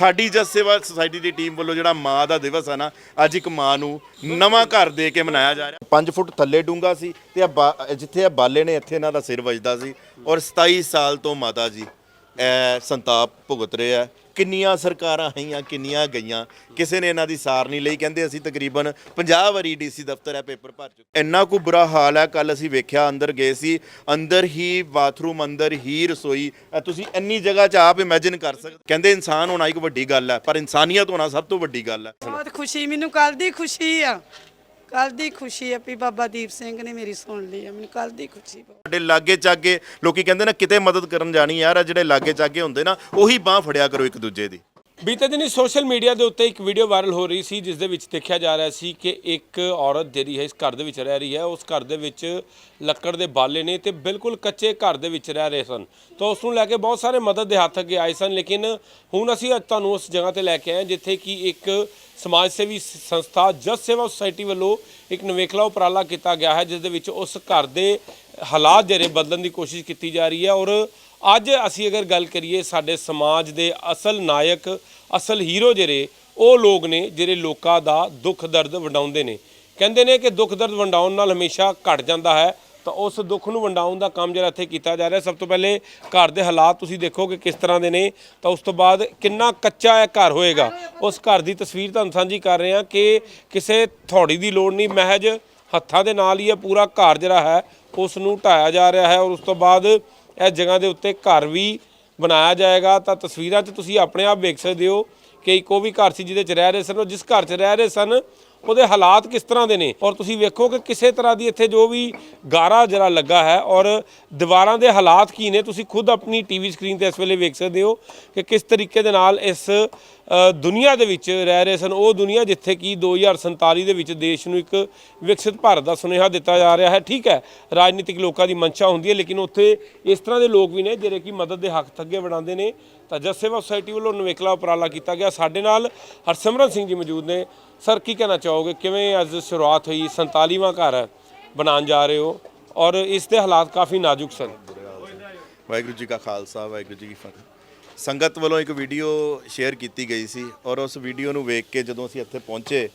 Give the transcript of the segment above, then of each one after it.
ਸਾਡੀ ਜਸ ਸੇਵਾ ਸੁਸਾਇਟੀ ਦੀ ਟੀਮ ਵੱਲੋਂ ਜਿਹੜਾ ਮਾਂ ਦਾ ਦਿਵਸ ਹੈ ਨਾ, ਅੱਜ ਇੱਕ ਮਾਂ ਨੂੰ ਨਵਾਂ ਘਰ ਦੇ ਕੇ ਮਨਾਇਆ ਜਾ ਰਿਹਾ। 5 ਫੁੱਟ ਥੱਲੇ ਡੂੰਗਾ ਸੀ ਤੇ ਆ ਬਾ- ਜਿੱਥੇ ਇਹ ਬਾਲੇ ਨੇ, ਇੱਥੇ ਇਹਨਾਂ ਦਾ ਸਿਰ ਵੱਜਦਾ ਸੀ। ਔਰ 27 ਸਾਲ ਤੋਂ ਮਾਤਾ ਜੀ, ਇਹ ਸੰਤਾਪ ਭੁਗਤ ਰਹੇ ਆ। ਕਿੰਨੀਆਂ ਸਰਕਾਰਾਂ ਆਈਆਂ, ਕਿੰਨੀਆਂ ਗਈਆਂ। ਕਿਸੇ ਨੇ ਇਹਨਾਂ ਦੀ ਸਾਰ ਨਹੀਂ ਲਈ। ਕਹਿੰਦੇ ਅਸੀਂ ਤਕਰੀਬਨ 50 ਵਾਰੀ ਡੀਸੀ ਦਫ਼ਤਰ ਹੈ ਪੇਪਰ ਭਰ ਚੁੱਕੇ। ਇੰਨਾ ਕੁ ਬੁਰਾ ਹਾਲ ਹੈ। ਕੱਲ ਅਸੀਂ ਵੇਖਿਆ, ਅੰਦਰ ਗਏ ਸੀ। ਅੰਦਰ ਹੀ ਬਾਥਰੂਮ, ਅੰਦਰ ਹੀ ਰਸੋਈ। ਇਹ ਤੁਸੀਂ ਇੰਨੀ ਜਗ੍ਹਾ 'ਚ ਆਪ ਇਮੇਜਿਨ ਕਰ ਸਕਦੇ ਕਹਿੰਦੇ ਇਨਸਾਨ ਹੋਣਾ ਇੱਕ ਵੱਡੀ ਗੱਲ ਹੈ, ਪਰ ਇਨਸਾਨੀਅਤ ਹੋਣਾ ਸਭ ਤੋਂ ਵੱਡੀ ਗੱਲ ਹੈ। ਬਹੁਤ ਖੁਸ਼ੀ। ਮੈਨੂੰ ਕੱਲ ਦੀ ਖੁਸ਼ੀ ਆ। ਕੱਲ ਦੀ ਖੁਸ਼ੀ ਆ ਵੀ ਬਾਬਾ ਦੀਪ ਸਿੰਘ ਨੇ ਮੇਰੀ ਸੁਣ ਲਈ ਆ ਮੈਨੂੰ ਕੱਲ ਦੀ ਖੁਸ਼ੀ ਬਹੁਤ। ਸਾਡੇ ਲਾਗੇ ਚਾਗੇ ਲੋਕੀ ਕਹਿੰਦੇ ਨਾ ਕਿਤੇ ਮਦਦ ਕਰਨ ਜਾਣੀ ਯਾਰ ਆ ਜਿਹੜੇ ਲਾਗੇ ਚਾਗੇ ਹੁੰਦੇ ਨਾ ਉਹੀ ਬਾਹ ਫੜਿਆ ਕਰੋ ਇੱਕ ਦੂਜੇ ਦੀ ਬੀਤੇ ਦਿਨੀ ਸੋਸ਼ਲ ਮੀਡੀਆ ਦੇ ਉੱਤੇ ਇੱਕ ਵੀਡੀਓ ਵਾਇਰਲ ਹੋ ਰਹੀ ਸੀ ਜਿਸ ਦੇ ਵਿੱਚ ਦੇਖਿਆ ਜਾ ਰਿਹਾ ਸੀ ਕਿ ਇੱਕ ਔਰਤ ਜਿਹੜੀ ਹੈ ਇਸ ਘਰ ਦੇ ਵਿੱਚ ਰਹਿ ਰਹੀ ਹੈ ਉਸ ਘਰ ਦੇ ਵਿੱਚ ਲੱਕੜ ਦੇ ਬਾਲੇ ਨੇ ਤੇ ਬਿਲਕੁਲ ਕੱਚੇ ਘਰ ਦੇ ਵਿੱਚ ਰਹਿ ਰਹੇ ਸਨ ਤਾਂ ਉਸ ਨੂੰ ਲੈ ਕੇ ਬਹੁਤ ਸਾਰੇ ਮਦਦ ਦੇ ਹੱਥ ਅੱਗੇ ਆਏ ਸਨ ਲੇਕਿਨ ਹੁਣ ਅਸੀਂ ਅੱਜ ਤੁਹਾਨੂੰ ਉਸ ਜਗ੍ਹਾ ਤੇ ਲੈ ਕੇ ਆਏ ਹਾਂ ਜਿੱਥੇ ਕਿ ਇੱਕ ਸਮਾਜ ਸੇਵੀ ਸੰਸਥਾ ਜਸ ਸੇਵਾ ਸੁਸਾਇਟੀ ਵੱਲੋਂ ਇੱਕ ਨਵੇਕਲਾ ਉਪਰਾਲਾ ਕੀਤਾ ਗਿਆ ਹੈ, ਜਿਸ ਦੇ ਵਿੱਚ ਉਸ ਘਰ ਦੇ ਹਾਲਾਤ ਜਿਹੜੇ ਬਦਲਣ ਦੀ ਕੋਸ਼ਿਸ਼ ਕੀਤੀ ਜਾ ਰਹੀ ਹੈ। ਔਰ ਅੱਜ ਅਸੀਂ ਅਗਰ ਗੱਲ ਕਰੀਏ ਸਾਡੇ ਸਮਾਜ ਦੇ ਅਸਲ ਨਾਇਕ, ਅਸਲ ਹੀਰੋ ਜਿਹੜੇ, ਉਹ ਲੋਕ ਨੇ ਜਿਹੜੇ ਲੋਕਾਂ ਦਾ ਦੁੱਖ ਦਰਦ ਵੰਡਾਉਂਦੇ ਨੇ। ਕਹਿੰਦੇ ਨੇ ਕਿ ਦੁੱਖ ਦਰਦ ਵੰਡਾਉਣ ਨਾਲ ਹਮੇਸ਼ਾ ਘਟ ਜਾਂਦਾ ਹੈ। ਤਾਂ ਉਸ ਦੁੱਖ ਨੂੰ ਵੰਡਾਉਣ ਦਾ ਕੰਮ ਜਿਹੜਾ ਇੱਥੇ ਕੀਤਾ ਜਾ ਰਿਹਾ। ਸਭ ਤੋਂ ਪਹਿਲੇ ਘਰ ਦੇ ਹਾਲਾਤ ਤੁਸੀਂ ਦੇਖੋ ਕਿ ਕਿਸ ਤਰ੍ਹਾਂ ਦੇ ਨੇ। ਤਾਂ ਉਸ ਤੋਂ ਬਾਅਦ ਕਿੰਨਾ ਕੱਚਾ ਇਹ ਘਰ ਹੋਏਗਾ। ਉਸ ਘਰ ਦੀ ਤਸਵੀਰ ਤੁਹਾਨੂੰ ਸਾਂਝੀ ਕਰ ਰਹੇ ਹਾਂ ਕਿ ਕਿਸੇ ਥੋੜੀ ਦੀ ਲੋੜ ਨਹੀਂ। ਮਹਿਜ ਹੱਥਾਂ ਦੇ ਨਾਲ ਹੀ ਇਹ ਪੂਰਾ ਘਰ ਜਿਹੜਾ ਹੈ, ਉਸ ਨੂੰ ਢਾਇਆ ਜਾ ਰਿਹਾ ਹੈ ਔਰ ਉਸ ਤੋਂ ਬਾਅਦ ਇਹ ਜਗ੍ਹਾ ਦੇ ਉੱਤੇ ਘਰ ਵੀ ਬਣਾਇਆ ਜਾਏਗਾ। ਤਾਂ ਤਸਵੀਰਾਂ 'ਚ ਤੁਸੀਂ ਆਪਣੇ ਆਪ ਵੇਖ ਸਕਦੇ ਹੋ ਕਿ ਇੱਕ ਉਹ ਵੀ ਘਰ ਸੀ ਜਿਹਦੇ 'ਚ ਰਹਿ ਰਹੇ ਸਨ। ਔਰ ਜਿਸ ਘਰ 'ਚ ਰਹਿ ਰਹੇ ਸਨ ਉਹਦੇ ਹਾਲਾਤ ਕਿਸ ਤਰ੍ਹਾਂ ਦੇ ਨੇ? ਔਰ ਤੁਸੀਂ ਵੇਖੋ ਕਿ ਕਿਸੇ ਤਰ੍ਹਾਂ ਦੀ ਇੱਥੇ ਜੋ ਵੀ ਗਾਰਾ ਜਰਾ ਲੱਗਾ ਹੈ, ਔਰ ਦੀਵਾਰਾਂ ਦੇ ਹਾਲਾਤ ਕੀ ਨੇ? ਤੁਸੀਂ ਖੁਦ ਆਪਣੀ ਟੀਵੀ ਸਕਰੀਨ ਤੇ ਇਸ ਵੇਲੇ ਵੇਖ ਸਕਦੇ ਹੋ ਕਿ ਕਿਸ ਤਰੀਕੇ ਦੇ ਨਾਲ ਇਸ ਦੁਨੀਆ ਦੇ ਵਿੱਚ ਰਹਿ ਰਹੇ ਸਨ। ਉਹ ਦੁਨੀਆ ਜਿੱਥੇ ਕਿ 2047 ਦੇ ਵਿੱਚ ਦੇਸ਼ ਨੂੰ ਇੱਕ ਵਿਕਸਿਤ ਭਾਰਤ ਦਾ ਸੁਨੇਹਾ ਦਿੱਤਾ ਜਾ ਰਿਹਾ ਹੈ। ਠੀਕ ਹੈ, ਰਾਜਨੀਤਿਕ ਲੋਕਾਂ ਦੀ ਮਨਸ਼ਾ ਹੁੰਦੀ ਹੈ, ਲੇਕਿਨ ਉੱਥੇ ਇਸ ਤਰ੍ਹਾਂ ਦੇ ਲੋਕ ਵੀ ਨੇ ਜਿਹੜੇ ਕਿ ਮਦਦ ਦੇ ਹੱਕ ਥੱਗੇ ਵੜਾਉਂਦੇ ਨੇ। ਤਾਂ ਜਸ ਸੇਵਾ ਸੁਸਾਇਟੀ ਵੱਲੋਂ ਨਵੇਕਲਾ ਉਪਰਾਲਾ ਕੀਤਾ ਗਿਆ। ਸਾਡੇ ਨਾਲ ਹਰਸਿਮਰਨ ਸਿੰਘ ਜੀ ਮੌਜੂਦ ਨੇ। ਸਰ, ਕੀ ਕਹਿਣਾ ਚਾਹੋਗੇ? ਕਿਵੇਂ ਅੱਜ ਸ਼ੁਰੂਆਤ ਹੋਈ? 47ਵਾਂ ਘਰ ਬਣਾਉਣ ਜਾ ਰਹੇ ਹੋ ਔਰ ਇਸ ਦੇ ਹਾਲਾਤ ਕਾਫੀ ਨਾਜ਼ੁਕ ਸਨ। ਵਾਹਿਗੁਰੂ ਜੀ ਕਾ ਖਾਲਸਾ, ਵਾਹਿਗੁਰੂ ਜੀ ਕੀ ਫਤਿਹ। ਸੰਗਤ ਵੱਲੋਂ ਇੱਕ ਵੀਡੀਓ ਸ਼ੇਅਰ ਕੀਤੀ ਗਈ ਸੀ ਔਰ ਉਸ ਵੀਡੀਓ ਨੂੰ ਵੇਖ ਕੇ ਜਦੋਂ ਅਸੀਂ ਇੱਥੇ ਪਹੁੰਚੇ,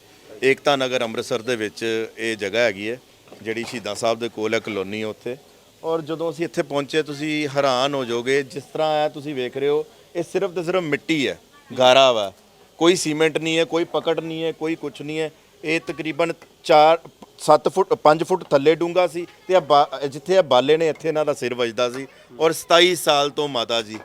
ਏਕਤਾ ਨਗਰ ਅੰਮ੍ਰਿਤਸਰ ਦੇ ਵਿੱਚ ਇਹ ਜਗ੍ਹਾ ਹੈਗੀ ਹੈ, ਜਿਹੜੀ ਸ਼ਹੀਦਾਂ ਸਾਹਿਬ ਦੇ ਕੋਲ ਹੈ, ਕਲੋਨੀ ਉੱਥੇ। ਔਰ ਜਦੋਂ ਅਸੀਂ ਇੱਥੇ ਪਹੁੰਚੇ, ਤੁਸੀਂ ਹੈਰਾਨ ਹੋ ਜਾਓਗੇ, ਜਿਸ ਤਰ੍ਹਾਂ ਆ ਤੁਸੀਂ ਵੇਖ ਰਹੇ ਹੋ, ਇਹ ਸਿਰਫ ਤੇ ਸਿਰਫ ਮਿੱਟੀ ਹੈ, ਗਾਰਾ ਵਾ। ਕੋਈ ਸੀਮੈਂਟ ਨਹੀਂ ਹੈ, ਕੋਈ ਪਕੜ ਨਹੀਂ ਹੈ, ਕੋਈ ਕੁਝ ਨਹੀਂ ਹੈ। ਇਹ ਤਕਰੀਬਨ 4 7 ਫੁੱਟ 5 ਫੁੱਟ ਥੱਲੇ ਡੂੰਗਾ ਸੀ ਤੇ ਆ ਬਾ- ਜਿੱਥੇ ਆ ਬਾਲੇ ਨੇ, ਇੱਥੇ ਇਹਨਾਂ ਦਾ ਸਿਰ ਵੱਜਦਾ ਸੀ। ਔਰ 27 ਸਾਲ ਤੋਂ ਮਾਤਾ ਜੀ।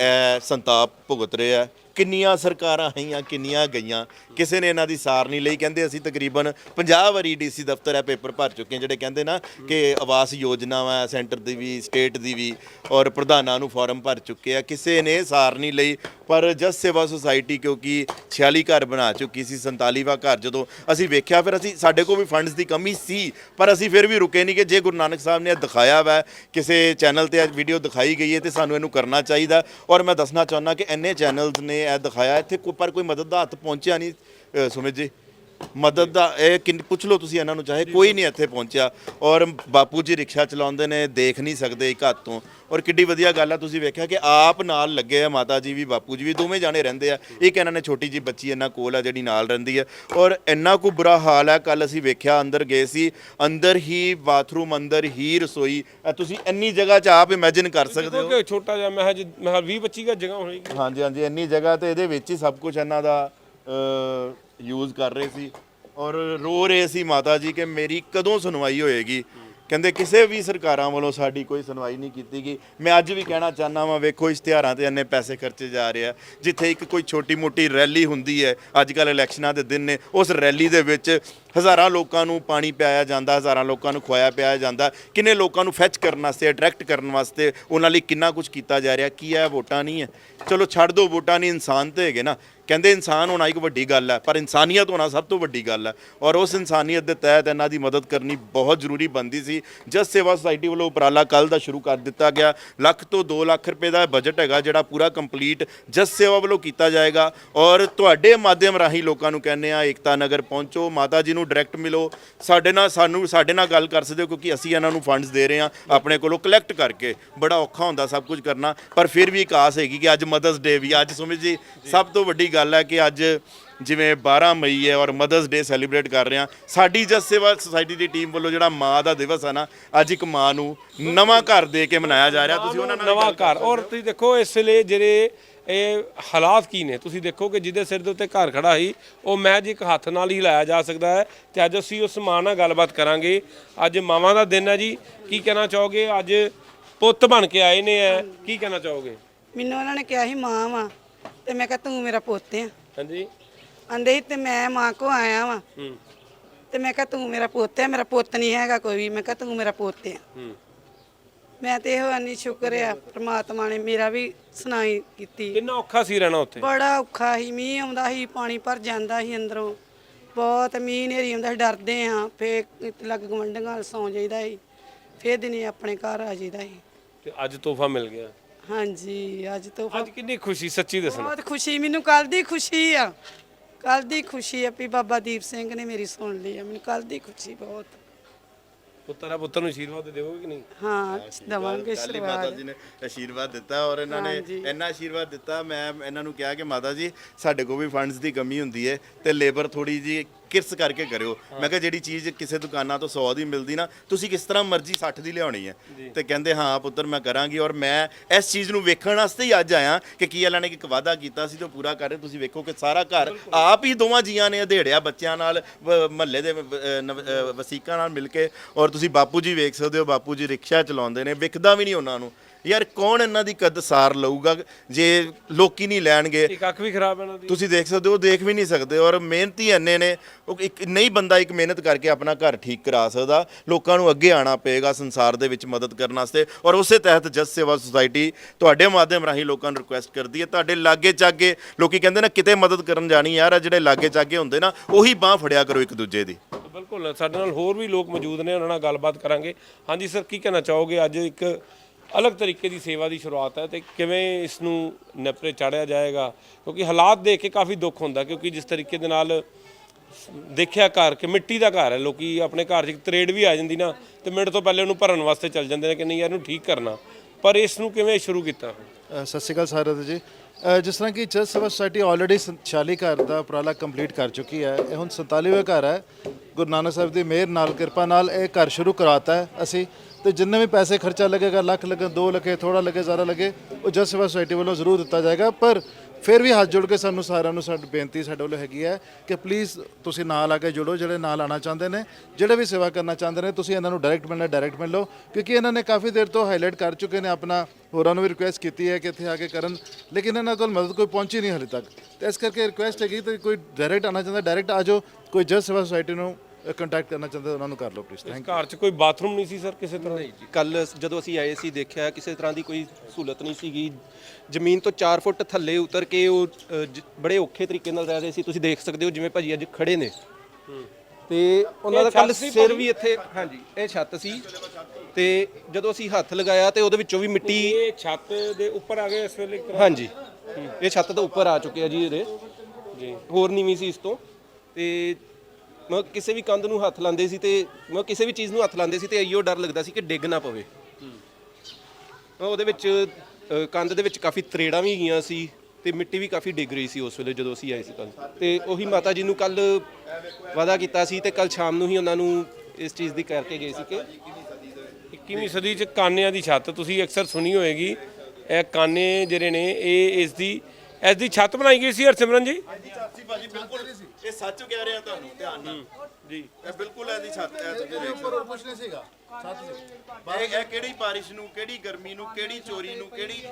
ਇਹ ਸੰਤਾਪ ਭੁਗਤ ਰਹੇ ਆ। ਕਿੰਨੀਆਂ ਸਰਕਾਰਾਂ ਆਈਆਂ, ਕਿੰਨੀਆਂ ਗਈਆਂ। ਕਿਸੇ ਨੇ ਇਹਨਾਂ ਦੀ ਸਾਰ ਨਹੀਂ ਲਈ। ਕਹਿੰਦੇ ਅਸੀਂ ਤਕਰੀਬਨ 50 ਵਾਰੀ ਡੀਸੀ ਦਫ਼ਤਰ ਹੈ ਪੇਪਰ ਭਰ ਚੁੱਕੇ ਹਾਂ, ਜਿਹੜੇ ਕਹਿੰਦੇ ਨਾ ਕਿ ਆਵਾਸ ਯੋਜਨਾ ਵਾ ਸੈਂਟਰ ਦੀ ਵੀ, ਸਟੇਟ ਦੀ ਵੀ, ਔਰ ਪ੍ਰਧਾਨਾਂ ਨੂੰ ਫਾਰਮ ਭਰ ਚੁੱਕੇ ਆ। ਕਿਸੇ ਨੇ ਸਾਰ ਨਹੀਂ ਲਈ, ਪਰ ਜਸ ਸੇਵਾ ਸੁਸਾਇਟੀ ਕਿਉਂਕਿ 46 ਘਰ ਬਣਾ ਚੁੱਕੀ ਸੀ 47ਵਾਂ ਘਰ, ਜਦੋਂ ਅਸੀਂ ਵੇਖਿਆ, ਫਿਰ ਅਸੀਂ, ਸਾਡੇ ਕੋਲ ਵੀ ਫੰਡਸ ਦੀ ਕਮੀ ਸੀ, ਪਰ ਅਸੀਂ ਫਿਰ ਵੀ ਰੁਕੇ ਨਹੀਂ ਕਿ ਜੇ ਗੁਰੂ ਨਾਨਕ ਸਾਹਿਬ ਨੇ ਇਹ ਦਿਖਾਇਆ ਵਾ, ਕਿਸੇ ਚੈਨਲ ਤੇ ਅੱਜ ਵੀਡੀਓ ਦਿਖਾਈ ਗਈ ਹੈ ਤੇ ਸਾਨੂੰ ਇਹਨੂੰ ਕਰਨਾ ਚਾਹੀਦਾ। ਔਰ ਮੈਂ ਦੱਸਣਾ ਚਾਹੁੰਦਾ ਕਿ ਇੰਨੇ ਚੈਨਲਸ ਨੇ ਇਹ ਦਿਖਾਇਆ ਇੱਥੇ ਕੋਈ ਪਰ ਕੋਈ ਮਦਦ ਦਾ ਹੱਥ ਪਹੁੰਚਿਆ ਨਹੀਂ ਸੁਮਿਤ ਜੀ। ਮਦਦ ਦਾ ਇਹ ਕਿੰਨ ਪੁੱਛ ਲਓ ਤੁਸੀਂ ਇਹਨਾਂ ਨੂੰ ਚਾਹੇ ਕੋਈ ਨਹੀਂ ਇੱਥੇ ਪਹੁੰਚਿਆ। ਔਰ ਬਾਪੂ ਜੀ ਰਿਕਸ਼ਾ ਚਲਾਉਂਦੇ ਨੇ ਦੇਖ ਨਹੀਂ ਸਕਦੇ ਇੱਕ ਹੱਥ ਤੋਂ। ਔਰ ਕਿੱਡੀ ਵਧੀਆ ਗੱਲ ਆ ਤੁਸੀਂ ਵੇਖਿਆ ਕਿ ਆਪ ਨਾਲ ਲੱਗੇ ਆ ਮਾਤਾ ਜੀ ਵੀ ਬਾਪੂ ਜੀ ਵੀ ਦੋਵੇਂ ਜਾਣੇ ਰਹਿੰਦੇ ਆ। ਇੱਕ ਇਹਨਾਂ ਨੇ ਛੋਟੀ ਜੀ ਬੱਚੀ ਇਹਨਾਂ ਕੋਲ ਆ ਜਿਹੜੀ ਨਾਲ ਰਹਿੰਦੀ ਆ। ਔਰ ਇੰਨਾ ਕੁ ਬੁਰਾ ਹਾਲ ਹੈ ਕੱਲ ਅਸੀਂ ਵੇਖਿਆ ਅੰਦਰ ਗਏ ਸੀ। ਅੰਦਰ ਹੀ ਬਾਥਰੂਮ ਅੰਦਰ ਹੀ ਰਸੋਈ। ਇਹ ਤੁਸੀਂ ਇੰਨੀ ਜਗ੍ਹਾ 'ਚ ਆਪ ਇਮੇਜਿਨ ਕਰ ਸਕਦੇ ਹੋ। ਕਿਉਂਕਿ ਛੋਟਾ ਜਿਹਾ ਮਹਿਜ ਮਹਿਜ 20 25 ਦਾ ਜਗ੍ਹਾ ਹੋਏਗੀ। ਹਾਂਜੀ ਹਾਂਜੀ ਇੰਨੀ ਜਗ੍ਹਾ ਤੇ ਇਹਦੇ ਵਿੱਚ ਹੀ ਸਭ ਕੁਝ ਇਹਨਾਂ ਦਾ ਯੂਜ਼ ਕਰ ਰਹੇ ਸੀ ਔਰ ਰੋ ਰਹੇ ਸੀ ਮਾਤਾ ਜੀ ਕਿ ਮੇਰੀ ਕਦੋਂ ਸੁਣਵਾਈ ਹੋਏਗੀ। ਕਹਿੰਦੇ ਕਿਸੇ ਵੀ ਸਰਕਾਰਾਂ ਵੱਲੋਂ ਸਾਡੀ ਕੋਈ ਸੁਣਵਾਈ ਨਹੀਂ ਕੀਤੀ ਗਈ ਮੈਂ ਅੱਜ ਵੀ ਕਹਿਣਾ ਚਾਹੁੰਦਾ ਵਾਂ, ਵੇਖੋ ਇਸ਼ਤਿਹਾਰਾਂ ਤੇ ਇੰਨੇ ਪੈਸੇ ਖਰਚੇ ਜਾ ਰਹੇ ਆ, ਜਿੱਥੇ ਇੱਕ ਕੋਈ ਛੋਟੀ ਮੋਟੀ ਰੈਲੀ ਹੁੰਦੀ ਹੈ, ਅੱਜ ਕੱਲ ਇਲੈਕਸ਼ਨਾਂ ਦੇ ਦਿਨ ਨੇ, ਉਸ ਰੈਲੀ ਦੇ ਵਿੱਚ ਹਜ਼ਾਰਾਂ ਲੋਕਾਂ ਨੂੰ ਪਾਣੀ ਪਿਆਇਆ ਜਾਂਦਾ, ਹਜ਼ਾਰਾਂ ਲੋਕਾਂ ਨੂੰ ਖਵਾਇਆ ਪਿਆਇਆ ਜਾਂਦਾ। ਕਿੰਨੇ ਲੋਕਾਂ ਨੂੰ ਫੈਚ ਕਰਨ ਵਾਸਤੇ ਅਟਰੈਕਟ ਕਰਨ ਵਾਸਤੇ ਉਹਨਾਂ ਲਈ ਕਿੰਨਾ ਕੁਝ ਕੀਤਾ ਜਾ ਰਿਹਾ? ਕੀ ਹੈ ਵੋਟਾਂ ਨਹੀਂ ਹੈ? ਚਲੋ ਛੱਡ ਦਿਓ ਵੋਟਾਂ ਨਹੀਂ, ਇਨਸਾਨ ਤੇ ਹੈਗੇ ਨਾ। ਕਹਿੰਦੇ ਇਨਸਾਨ ਹੋਣਾ ਇੱਕ ਵੱਡੀ ਗੱਲ ਹੈ, ਪਰ ਇਨਸਾਨੀਅਤ ਹੋਣਾ ਸਭ ਤੋਂ ਵੱਡੀ ਗੱਲ ਹੈ। ਔਰ ਉਸ ਇਨਸਾਨੀਅਤ ਦੇ ਤਹਿਤ ਇਹਨਾਂ ਦੀ ਮਦਦ ਕਰਨੀ ਬਹੁਤ ਜ਼ਰੂਰੀ ਬੰਦੀ ਸੀ। ਜਸ ਸੇਵਾ ਸੁਸਾਇਟੀ ਵੱਲੋਂ ਉਪਰਾਲਾ ਕੱਲ ਦਾ ਸ਼ੁਰੂ ਕਰ ਦਿੱਤਾ ਗਿਆ। ਲੱਖ ਤੋਂ 2 ਲੱਖ ਰੁਪਏ ਦਾ ਬਜਟ ਹੈਗਾ, ਜਿਹੜਾ ਪੂਰਾ ਕੰਪਲੀਟ ਜਸ ਸੇਵਾ ਵੱਲੋਂ ਕੀਤਾ ਜਾਏਗਾ। ਔਰ ਤੁਹਾਡੇ ਮਾਧਿਅਮ ਰਾਹੀਂ ਲੋਕਾਂ ਨੂੰ ਕਹਿੰਦੇ ਆ ਏਕਤਾ ਨਗਰ ਪਹੁੰਚੋ। ਮਾਤਾ ਜੀ ਨੂੰ ਸਾਨੂੰ ਡਾਇਰੈਕਟ ਮਿਲੋ। ਸਾਡੇ ਨਾਲ ਸਾਨੂੰ ਸਾਡੇ ਨਾਲ ਗੱਲ ਕਰ ਸਕਦੇ ਹੋ ਕਿਉਂਕਿ ਅਸੀਂ ਇਹਨਾਂ ਨੂੰ ਫੰਡਸ ਦੇ ਰਹੇ ਹਾਂ ਆਪਣੇ ਕੋਲੋਂ ਕਲੈਕਟ ਕਰਕੇ। ਬੜਾ ਔਖਾ ਹੁੰਦਾ ਸਭ ਕੁਝ ਕਰਨਾ। ਪਰ ਫਿਰ ਵੀ ਇੱਕ ਆਸ ਹੈਗੀ ਕਿ ਅੱਜ ਮਦਰਸ ਡੇ ਵੀ ਅੱਜ ਸੁਮਿਤ ਜੀ ਸਭ ਤੋਂ ਵੱਡੀ ਗੱਲ ਹੈ ਕਿ ਅੱਜ ਜਿਵੇਂ 12 ਮਈ ਹੈ ਔਰ ਮਦਰਸ ਡੇ ਸੈਲੀਬ੍ਰੇਟ ਕਰ ਰਹੇ ਹਾਂ। ਸਾਡੀ ਜਸ ਸੇਵਾ ਸੁਸਾਇਟੀ ਦੀ ਟੀਮ ਵੱਲੋਂ ਜਿਹੜਾ ਮਾਂ ਦਾ ਦਿਵਸ ਹੈ ਨਾ ਅੱਜ ਇੱਕ ਮਾਂ ਨੂੰ ਨਵਾਂ ਘਰ ਦੇ ਕੇ ਮਨਾਇਆ ਜਾ ਰਿਹਾ। ਤੁਸੀਂ ਉਹਨਾਂ ਨਾਲ ਨਵਾਂ ਘਰ। ਔਰ ਤੁਸੀਂ ਦੇਖੋ ਇਸ ਵੇਲੇ ਜਿਹੜੇ ਇਹ ਹਾਲਾਤ ਕੀ ਨੇ? ਤੁਸੀਂ ਦੇਖੋ ਕਿ ਜਿਹਦੇ ਸਿਰ ਦੇ ਉੱਤੇ ਘਰ ਖੜਾ ਸੀ ਉਹ ਮੈਜ ਇੱਕ ਹੱਥ ਨਾਲ ਹੀ ਲਾਇਆ ਜਾ ਸਕਦਾ ਹੈ ਤੇ ਅੱਜ ਅਸੀਂ ਉਸ ਮਾਂ ਨਾਲ ਗੱਲਬਾਤ ਕਰਾਂਗੇ। ਅੱਜ ਮਾਵਾਂ ਦਾ ਦਿਨ ਹੈ ਜੀ। ਕੀ ਕਹਿਣਾ ਚਾਹੋਗੇ? ਅੱਜ ਪੁੱਤ ਬਣ ਕੇ ਆਏ ਨੇ ਐ ਕੀ ਕਹਿਣਾ ਚਾਹੋਗੇ? ਮੈਨੂੰ ਉਹਨਾਂ ਨੇ ਕਿਹਾ ਸੀ ਮਾਂ ਵਾ। ਤੇ ਮੈਂ ਕਿਹਾ ਤੂੰ ਮੇਰਾ ਪੁੱਤ ਆ। ਹਾਂਜੀ। ਆਂਦੇ ਸੀ ਤੇ ਮੈਂ ਮਾਂ ਕੋ ਆਇਆ ਵਾਂ। ਹੂੰ। ਤੇ ਮੈਂ ਕਿਹਾ ਤੂੰ ਮੇਰਾ ਪੁੱਤ ਹੈ ਮੇਰਾ ਪੁੱਤ ਨਹੀਂ ਹੈਗਾ ਕੋਈ ਵੀ। ਮੈਂ ਕਿਹਾ ਤੂੰ ਮੇਰਾ ਪੁੱਤ ਹੈ ਹੂੰ। ਮੈਂ ਤੇ ਇਹੋ ਆਨੀ ਸ਼ੁਕਰ ਆ ਪ੍ਰਮਾਤਮਾ ਨੇ ਮੇਰਾ ਵੀ ਸੁਣਾਈ ਕੀਤੀ। ਕਿੰਨਾ ਔਖਾ ਸੀ ਰਹਿਣਾ ਉੱਥੇ? ਬੜਾ ਔਖਾ ਸੀ ਮੀਂਹ ਆਉਂਦਾ ਸੀ ਪਾਣੀ ਭਰ ਜਾਂਦਾ ਸੀ ਅੰਦਰੋਂ। ਬਹੁਤ ਮੀਂਹ ਨੇਰੀ ਆਉਂਦਾ ਸੀ ਡਰਦੇ ਹਾਂ ਫੇਰ ਲੱਗ ਗਵੰਡੀਆਂ ਨਾਲ ਸੌਂ ਜਾਈਦਾ ਸੀ ਫੇਰ ਦਿਨੇ ਆਪਣੇ ਘਰ ਆ ਜਾਈਦਾ ਸੀ। ਤੇ ਅੱਜ ਤੋਹਫਾ ਮਿਲ ਗਿਆ। ਹਾਂਜੀ ਅੱਜ ਤੋਂ ਅੱਜ ਕਿੰਨੀ ਖੁਸ਼ੀ ਸੱਚੀ ਦੱਸਣਾ। ਬਹੁਤ ਖੁਸ਼ੀ ਮੈਨੂੰ ਕੱਲ ਦੀ ਖੁਸ਼ੀ ਆ। ਕੱਲ ਦੀ ਖੁਸ਼ੀ ਆ ਵੀ ਬਾਬਾ ਦੀਪ ਸਿੰਘ ਨੇ ਮੇਰੀ ਸੁਣ ਲਈ ਆ ਮੈਨੂੰ ਕੱਲ ਦੀ ਖੁਸ਼ੀ ਬਹੁਤ। ਪੁੱਤਰਾ ਪੁੱਤਰ ਨੂੰ ਆਸ਼ੀਰਵਾਦ ਦੇਵੋਗੇ ਕਿ ਨਹੀਂ ਹਾਂ ਦਵਾਂਗੇ ਕੱਲ੍ਹ ਹੀ ਮਾਤਾ ਜੀ ਨੇ ਆਸ਼ੀਰਵਾਦ ਦਿੱਤਾ ਔਰ ਇਹਨਾਂ ਨੇ ਹਾਂਜੀ। ਇੰਨਾ ਆਸ਼ੀਰਵਾਦ ਦਿੱਤਾ ਮੈਂ ਇਹਨਾਂ ਨੂੰ ਕਿਹਾ ਕਿ ਮਾਤਾ ਜੀ ਸਾਡੇ ਕੋਲ ਵੀ ਫੰਡਸ ਦੀ ਕਮੀ ਹੁੰਦੀ ਹੈ ਤੇ ਲੇਬਰ ਥੋੜੀ ਜੀ ਕਿਰਸ ਕਰਕੇ ਕਰਿਓ। ਮੈਂ ਕਿਹਾ ਜਿਹੜੀ ਚੀਜ਼ ਕਿਸੇ ਦੁਕਾਨਾਂ ਤੋਂ 100 ਦੀ ਮਿਲਦੀ ਨਾ ਤੁਸੀਂ ਕਿਸ ਤਰ੍ਹਾਂ ਮਰਜ਼ੀ 60 ਦੀ ਲਿਆਉਣੀ ਹੈ। ਤੇ ਕਹਿੰਦੇ ਹਾਂ ਪੁੱਤਰ ਮੈਂ ਕਰਾਂਗੀ। ਔਰ ਮੈਂ ਇਸ ਚੀਜ਼ ਨੂੰ ਵੇਖਣ ਵਾਸਤੇ ਹੀ ਅੱਜ ਆਇਆ ਕਿ ਕੀ ਇਹਨਾਂ ਨੇ ਇੱਕ ਵਾਅਦਾ ਕੀਤਾ ਸੀ ਤੇ ਉਹ ਪੂਰਾ ਕਰ ਰਹੇ। ਤੁਸੀਂ ਵੇਖੋ ਕਿ ਸਾਰਾ ਘਰ ਆਪ ਹੀ ਦੋਵਾਂ ਜੀਆਂ ਨੇ ਅਧੇੜਿਆ ਬੱਚਿਆਂ ਨਾਲ ਮਹੱਲੇ ਦੇ ਵਸੀਕਾਂ ਨਾਲ ਮਿਲ ਕੇ। ਔਰ ਤੁਸੀਂ ਬਾਪੂ ਜੀ ਵੇਖ ਸਕਦੇ ਹੋ ਬਾਪੂ ਜੀ ਰਿਕਸ਼ਾ ਚਲਾਉਂਦੇ ਨੇ ਵਿਖਦਾ ਵੀ ਨਹੀਂ ਉਹਨਾਂ ਨੂੰ। ਯਾਰ ਕੌਣ ਇਹਨਾਂ ਦੀ ਕਦ ਸਾਰ ਲਊਗਾ? ਜੇ ਲੋਕੀ ਨਹੀਂ ਲੈਣਗੇ। ਇੱਕ ਅੱਖ ਵੀ ਖਰਾਬ ਹੈ ਇਹਨਾਂ ਦੀ। ਤੁਸੀਂ ਦੇਖ ਸਕਦੇ ਹੋ ਦੇਖ ਵੀ ਨਹੀਂ ਸਕਦੇ ਔਰ ਮਿਹਨਤੀ ਇੰਨੇ ਨੇ। ਉਹ ਇੱਕ ਨਹੀਂ ਬੰਦਾ ਇੱਕ ਮਿਹਨਤ ਕਰਕੇ ਆਪਣਾ ਘਰ ਠੀਕ ਕਰਾ ਸਕਦਾ। ਲੋਕਾਂ ਨੂੰ ਅੱਗੇ ਆਣਾ ਪਏਗਾ ਸੰਸਾਰ ਦੇ ਵਿੱਚ ਮਦਦ ਕਰਨ ਵਾਸਤੇ ਔਰ ਉਸੇ ਤਹਿਤ ਜਸ ਸੇਵਾ ਸੁਸਾਇਟੀ ਤੁਹਾਡੇ ਮਾਧਿਅਮ ਰਾਹੀਂ ਲੋਕਾਂ ਨੂੰ ਰਿਕੁਐਸਟ ਕਰਦੀ ਹੈ। ਤੁਹਾਡੇ ਲਾਗੇ ਚਾਗੇ ਲੋਕੀ ਕਹਿੰਦੇ ਨਾ ਕਿਤੇ ਮਦਦ ਕਰਨ ਜਾਣੀ ਯਾਰ ਆ ਜਿਹੜੇ ਲਾਗੇ ਚਾਗੇ ਹੁੰਦੇ ਨਾ ਉਹੀ ਬਾਹ ਫੜਿਆ ਕਰੋ ਇੱਕ ਦੂਜੇ ਦੀ। ਬਿਲਕੁਲ ਸਾਡੇ ਨਾਲ ਹੋਰ ਵੀ ਲੋਕ ਮੌਜੂਦ ਨੇ ਉਹਨਾਂ ਨਾਲ ਗੱਲਬਾਤ ਕਰਾਂਗੇ। ਹਾਂਜੀ ਸਰ ਕੀ ਕਹਿਣਾ ਚਾਹੋਗੇ? ਅੱਜ ਇੱਕ ਅਲੱਗ ਤਰੀਕੇ ਦੀ ਸੇਵਾ ਦੀ ਸ਼ੁਰੂਆਤ ਹੈ ਤੇ ਕਿਵੇਂ ਇਸ ਨੂੰ ਨਪਰੇ ਚਾੜਿਆ ਜਾਏਗਾ? ਕਿਉਂਕਿ ਹਾਲਾਤ ਦੇਖ ਕੇ ਕਾਫੀ ਦੁੱਖ ਹੁੰਦਾ ਕਿਉਂਕਿ ਜਿਸ ਤਰੀਕੇ ਦੇ ਨਾਲ ਦੇਖਿਆ ਘਰ ਕਿ ਮਿੱਟੀ ਦਾ ਘਰ ਹੈ ਲੋਕੀ ਆਪਣੇ ਘਰ 'ਚ ਇੱਕ ਤਰੇੜ ਵੀ ਆ ਜਾਂਦੀ ਨਾ ਤੇ ਮਿੰਟ ਤੋਂ ਪਹਿਲੇ ਉਹਨੂੰ ਭਰਨ ਵਾਸਤੇ ਚੱਲ ਜਾਂਦੇ ਨੇ ਕਿ ਨਹੀਂ ਯਾਰ ਇਹਨੂੰ ਠੀਕ ਕਰਨਾ। ਪਰ ਇਸ ਨੂੰ ਕਿਵੇਂ ਸ਼ੁਰੂ ਕੀਤਾ? ਅ, ਸਤਿ ਸ਼੍ਰੀ ਅਕਾਲ ਸਾਰਿਆਂ ਨੂੰ ਜੀ। ਅ, ਜਿਸ ਤਰ੍ਹਾਂ ਕਿ ਜਸ ਸੇਵਾ ਸੁਸਾਇਟੀ ਆਲਰੇਡੀ 46 ਘਰ ਦਾ ਉਪਰਾਲਾ ਕੰਪਲੀਟ ਕਰ ਚੁੱਕੀ ਹੈ। ਇਹ ਹੁਣ 47ਵੇਂ ਘਰ ਹੈ। ਗੁਰੂ ਨਾਨਕ ਸਾਹਿਬ ਦੀ ਮਿਹਰ ਨਾਲ ਕਿਰਪਾ ਨਾਲ ਇਹ ਘਰ ਸ਼ੁਰੂ ਕਰਾਤਾ ਹੈ। ਅਸੀਂ ਤੇ ਜਿੰਨੇ ਵੀ ਪੈਸੇ ਖਰਚਾ ਲੱਗੇਗਾ, ਲੱਖ ਲੱਗੇ 2 ਲੱਗੇ ਥੋੜਾ ਲੱਗੇ, ਜ਼ਿਆਦਾ ਲੱਗੇ, ਉਹ ਜਸ ਸੇਵਾ ਸੁਸਾਇਟੀ ਵੱਲੋਂ ਜ਼ਰੂਰ ਦਿੱਤਾ ਜਾਏਗਾ। ਪਰ ਫਿਰ ਵੀ ਹੱਥ ਜੋੜ ਕੇ ਸਾਨੂੰ ਸਾਰਿਆਂ ਨੂੰ ਸਾਡੀ ਬੇਨਤੀ ਸਾਡੇ ਵੱਲੋਂ ਹੈਗੀ ਹੈ ਕਿ ਪਲੀਜ਼ ਤੁਸੀਂ ਨਾਲ ਆ ਕੇ ਜੁੜੋ, ਜਿਹੜੇ ਨਾਲ ਆਣਾ ਚਾਹੁੰਦੇ ਨੇ, ਜਿਹੜੇ ਵੀ ਸੇਵਾ ਕਰਨਾ ਚਾਹੁੰਦੇ ਨੇ, ਤੁਸੀਂ ਇਹਨਾਂ ਨੂੰ ਡਾਇਰੈਕਟ ਮਿਲਣਾ ਡਾਇਰੈਕਟ ਮਿਲ ਲਓ। ਕਿਉਂਕਿ ਇਹਨਾਂ ਨੇ ਕਾਫੀ ਦੇਰ ਤੋਂ ਹਾਈਲਾਈਟ ਕਰ ਚੁੱਕੇ ਨੇ, ਆਪਣਾ ਹੋਰਾਂ ਨੂੰ ਵੀ ਰਿਕੁਐਸਟ ਕੀਤੀ ਹੈ ਕਿ ਇੱਥੇ ਆ ਕੇ ਕਰਨ, ਲੇਕਿਨ ਇਹਨਾਂ ਕੋਲ ਮਦਦ ਕੋਈ ਪਹੁੰਚੀ ਨਹੀਂ ਹਲੇ ਤੱਕ। ਤੇ ਇਸ ਕਰਕੇ ਰਿਕੁਐਸਟ ਹੈਗੀ ਤੇ ਕੋਈ ਡਾਇਰੈਕਟ ਆਣਾ ਚਾਹੁੰਦਾ ਡਾਇਰੈਕਟ ਆ ਜਾਓ, ਕੋਈ ਜਸ ਸੇਵਾ ਸੁਸਾਇਟੀ ਨੂੰ ਕੰਟੈਕਟ ਕਰਨਾ ਚਾਹੁੰਦਾ ਉਹਨਾਂ ਨੂੰ ਕਰ ਲਓ ਪਲੀਜ਼ ਇਸ ਘਰ 'ਚ ਕੋਈ ਬਾਥਰੂਮ ਨਹੀਂ ਸੀ ਸਰ ਕਿਸੇ ਤਰ੍ਹਾਂ? ਕੱਲ ਜਦੋਂ ਅਸੀਂ ਆਏ ਸੀ ਦੇਖਿਆ ਕਿਸੇ ਤਰ੍ਹਾਂ ਦੀ ਕੋਈ ਸਹੂਲਤ ਨਹੀਂ ਸੀਗੀ। ਜ਼ਮੀਨ ਤੋਂ 4 ਫੁੱਟ ਥੱਲੇ ਉਤਰ ਕੇ ਉਹ ਅ, ਜ- ਬੜੇ ਔਖੇ ਤਰੀਕੇ ਨਾਲ ਰਹਿ ਰਹੇ ਸੀ। ਤੁਸੀਂ ਦੇਖ ਸਕਦੇ ਹੋ ਜਿਵੇਂ ਭਾਜੀ ਅੱਜ ਖੜੇ ਨੇ। ਤੇ ਉਹਨਾਂ ਦਾ ਕੱਲ ਸੀ ਸਿਰ? ਵੀ ਇੱਥੇ ਹਾਂਜੀ ਇਹ ਛੱਤ ਸੀ। ਤੇ ਜਦੋਂ ਅਸੀਂ ਹੱਥ ਲਗਾਇਆ ਤੇ ਉਹਦੇ ਵਿੱਚੋਂ ਵੀ ਮਿੱਟੀ ਇਹ ਛੱਤ ਦੇ ਉੱਪਰ ਆ ਗਏ ਇਸ ਵੇਲੇ ਇੱਕ ਤਰ੍ਹਾਂ? ਹਾਂਜੀ ਇਹ ਛੱਤ ਤੋਂ ਉੱਪਰ ਆ ਚੁੱਕਿਆ ਜੀ ਇਹਦੇ। ਜੀ। ਹੋਰ ਨੀਵੀਂ ਸੀ ਇਸ ਤੋਂ। ਤੇ ਮੈਂ ਕਿਸੇ ਵੀ ਕੰਧ ਨੂੰ ਹੱਥ ਲਾਉਂਦੇ ਸੀ ਤੇ ਮੈਂ ਕਿਸੇ ਵੀ ਚੀਜ਼ ਨੂੰ ਹੱਥ ਲਾਉਂਦੇ ਸੀ ਤੇ ਇਹੀਓ ਡਰ ਲੱਗਦਾ ਸੀ ਕਿ ਡਿੱਗ ਨਾ ਪਵੇ। ਮੈਂ ਉਹਦੇ ਵਿੱਚ ਅ, ਕੰਧ ਦੇ ਵਿੱਚ ਕਾਫੀ ਤਰੇੜਾਂ ਵੀ ਗਈਆਂ ਸੀ ਤੇ ਮਿੱਟੀ ਵੀ ਕਾਫੀ ਡਿੱਗ ਰਹੀ ਸੀ ਉਸ ਵੇਲੇ ਜਦੋਂ ਅਸੀਂ ਆਏ ਸੀ ਕੱਲ ਤੇ ਉਹੀ ਮਾਤਾ ਜੀ ਨੂੰ ਕੱਲ ਵਾਅਦਾ ਕੀਤਾ ਸੀ ਤੇ ਕੱਲ ਸ਼ਾਮ ਨੂੰ ਹੀ ਉਹਨਾਂ ਨੂੰ ਇਸ ਚੀਜ਼ ਦੀ ਕਰਕੇ ਗਏ ਸੀ ਕਿ 21ਵੀਂ ਸਦੀ 'ਚ ਕਾਨਿਆਂ ਦੀ ਛੱਤ ਤੁਸੀਂ ਅਕਸਰ ਸੁਣੀ ਹੋਏਗੀ ਇਹ ਕਾਨੇ ਜਿਹੜੇ ਨੇ ਇਹ ਇਸ ਦੀ ਇਸ ਦੀ ਛੱਤ ਬਣਾਈ ਗਈ ਸੀ ਹਰਸਿਮਰਨ ਜੀ? ਚਾਚੀ ਭਾਜੀ ਬਿਲਕੁਲ। ਇਹ ਸੱਚ ਕਹਿ ਰਿਹਾ ਤੁਹਾਨੂੰ ਧਿਆਨ ਨਾਲ। ਜੀ। ਇਹ ਬਿਲਕੁਲ ਇਹਦੀ ਛੱਤ ਇਹ ਤੁਸੀਂ ਦੇਖ। ਸਕਦੇ ਹੋ। ਨਹੀਂ ਸੀਗਾ। ਇਹ ਇਹ ਕਿਹੜੀ ਬਾਰਿਸ਼ ਨੂੰ ਕਿਹੜੀ ਗਰਮੀ ਨੂੰ ਕਿਹੜੀ ਚੋਰੀ ਨੂੰ ਕਿਹੜੀ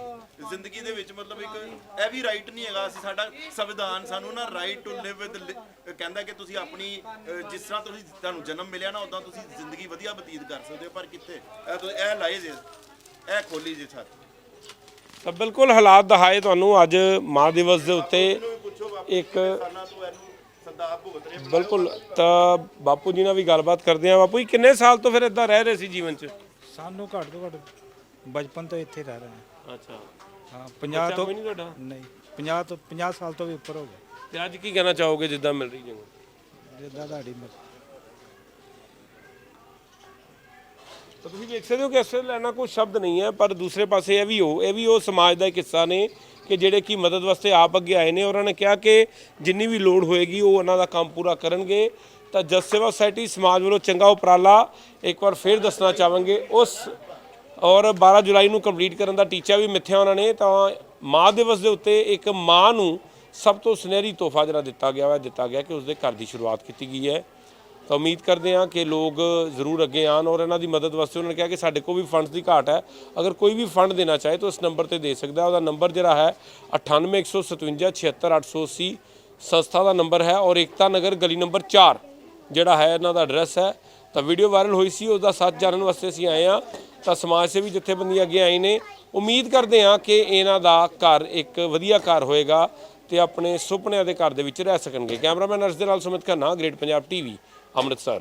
ਜ਼ਿੰਦਗੀ ਦੇ ਵਿੱਚ ਮਤਲਬ ਇੱਕ ਇਹ ਵੀ ਰਾਈਟ ਨਹੀਂ ਹੈਗਾ। ਅਸੀਂ ਸਾਡਾ ਸੰਵਿਧਾਨ ਸਾਨੂੰ ਨਾ ਰਾਈਟ ਟੂ ਲਿਵ ਵਿਦ ਕਹਿੰਦਾ ਕਿ ਤੁਸੀਂ ਆਪਣੀ ਜਿਸ ਤਰ੍ਹਾਂ ਤੁਸੀਂ ਤੁਹਾਨੂੰ ਜਨਮ ਮਿਲਿਆ ਨਾ ਉਦਾਂ ਤੁਸੀਂ ਜ਼ਿੰਦਗੀ ਵਧੀਆ ਬਤੀਤ ਕਰ ਸਕਦੇ ਹੋ। ਪਰ ਕਿੱਥੇ? ਇਹ ਤੁਸੀਂ ਇਹ ਲਾਏ ਜੇ। ਇਹ ਖੋਲੀ ਜੇ ਛੱਤ। ਤਾਂ ਬਿਲਕੁਲ ਹਾਲਾਤ ਦਿਖਾਏ ਤੁਹਾਨੂੰ। ਅੱਜ ਮਾਂ ਦਿਵਸ ਦੇ ਉੱਤੇ ਇੱਕ ਬਿਲਕੁਲ ਤਾਂ ਬਾਪੂ ਜੀ ਨਾਲ ਵੀ ਗੱਲਬਾਤ ਕਰਦੇ ਆ ਬਾਪੂ ਜੀ ਕਿੰਨੇ ਸਾਲ ਤੋਂ ਫਿਰ ਇਦਾਂ ਰਹਿ ਰਹੇ ਸੀ ਜੀਵਨ 'ਚ? ਸਾਨੂੰ ਘੱਟ ਤੋਂ ਘੱਟ ਬਚਪਨ ਤੋਂ ਇੱਥੇ ਰਹਿ ਰਹੇ ਹਾਂ। ਅੱਛਾ। ਹਾਂ 50 ਸਾਲ ਤੋਂ ਵੀ ਉੱਪਰ ਹੋ ਗਿਆ। ਤੇ ਅੱਜ ਕੀ ਕਹਿਣਾ ਚਾਹੋਗੇ ਜਿੱਦਾਂ ਮਿਲ ਰਹੀ ਜਗ੍ਹਾ? ਜਿੱਦਾਂ ਤੁਹਾਡੀ ਮਰਜ਼ੀ। ਤੁਸੀਂ ਵੇਖ ਸਕਦੇ ਹੋ ਕਿ ਅਸਲ ਲੈਣਾ ਕੋਈ ਸ਼ਬਦ ਨਹੀਂ ਹੈ ਪਰ ਦੂਸਰੇ ਪਾਸੇ ਇਹ ਵੀ ਹੋ ਇਹ ਵੀ ਉਹ ਸਮਾਜ ਦਾ ਇੱਕ ਹਿੱਸਾ ਨੇ ਕਿ ਜਿਹੜੇ ਕਿ ਮਦਦ ਵਾਸਤੇ ਆਪ ਅੱਗੇ ਆਏ ਨੇ, ਉਹਨਾਂ ਨੇ ਕਿਹਾ ਕਿ ਜਿੰਨੀ ਵੀ ਲੋੜ ਹੋਏਗੀ, ਉਹ ਉਹਨਾਂ ਦਾ ਕੰਮ ਪੂਰਾ ਕਰਨਗੇ। ਤਾਂ ਜਸ ਸੇਵਾ ਸੁਸਾਇਟੀ ਸਮਾਜ ਵੱਲੋਂ ਚੰਗਾ ਉਪਰਾਲਾ ਇੱਕ ਵਾਰ ਫੇਰ ਦੱਸਣਾ ਚਾਹਾਂਗੇ। ਉਸ ਔਰ 12 ਜੁਲਾਈ ਨੂੰ ਕੰਪਲੀਟ ਕਰਨ ਦਾ ਟੀਚਾ ਵੀ ਮਿੱਥਿਆ ਉਹਨਾਂ ਨੇ, ਤਾਂ ਮਾਂ ਦਿਵਸ ਦੇ ਉੱਤੇ ਇੱਕ ਮਾਂ ਨੂੰ ਸਭ ਤੋਂ ਸੁਨਹਿਰੀ ਤੋਹਫਾ ਜਿਹੜਾ ਦਿੱਤਾ ਗਿਆ ਹੈ ਦਿੱਤਾ ਗਿਆ ਕਿ ਉਸਦੇ ਘਰ ਦੀ ਸ਼ੁਰੂਆਤ ਕੀਤੀ ਗਈ ਹੈ। ਤਾਂ ਉਮੀਦ ਕਰਦੇ ਹਾਂ ਕਿ ਲੋਕ ਜ਼ਰੂਰ ਅੱਗੇ ਆਣ ਔਰ ਇਹਨਾਂ ਦੀ ਮਦਦ ਵਾਸਤੇ ਉਹਨਾਂ ਨੇ ਕਿਹਾ ਕਿ ਸਾਡੇ ਕੋਲ ਵੀ ਫੰਡਸ ਦੀ ਘਾਟ ਹੈ। ਅਗਰ ਕੋਈ ਵੀ ਫੰਡ ਦੇਣਾ ਚਾਹੇ ਤਾਂ ਇਸ ਨੰਬਰ ਤੇ ਦੇ ਸਕਦਾ ਉਹਦਾ ਨੰਬਰ ਜਿਹੜਾ ਹੈ 9815576880 ਸੰਸਥਾ ਦਾ ਨੰਬਰ ਹੈ ਔਰ ਏਕਤਾ ਨਗਰ ਗਲੀ ਨੰਬਰ 4 ਜਿਹੜਾ ਹੈ ਇਹਨਾਂ ਦਾ ਐਡਰੈਸ ਹੈ। ਤਾਂ ਵੀਡੀਓ ਵਾਇਰਲ ਹੋਈ ਸੀ ਉਸ ਦਾ ਸੱਚ ਜਾਣਨ ਵਾਸਤੇ ਅਸੀਂ ਆਏ ਆ ਤਾਂ ਸਮਾਜ ਸੇਵੀ ਜਥੇਬੰਦੀਆਂ ਅੱਗੇ ਆਏ ਨੇ। ਉਮੀਦ ਕਰਦੇ ਹਾਂ ਕਿ ਇਹਨਾਂ ਦਾ ਘਰ ਇੱਕ ਵਧੀਆ ਘਰ ਹੋਏਗਾ ਤੇ ਆਪਣੇ ਸੁਪਨਿਆਂ ਦੇ ਘਰ ਦੇ ਵਿੱਚ ਰਹਿ ਸਕਣਗੇ। ਕੈਮਰਾਮੈਨ ਅਰਸ਼ ਦੇ ਨਾਲ ਸੁਮਿਤ ਖੰਨਾ ਗ੍ਰੇਟ ਪੰਜਾਬ ਟੀਵੀ ਅੰਮ੍ਰਿਤਸਰ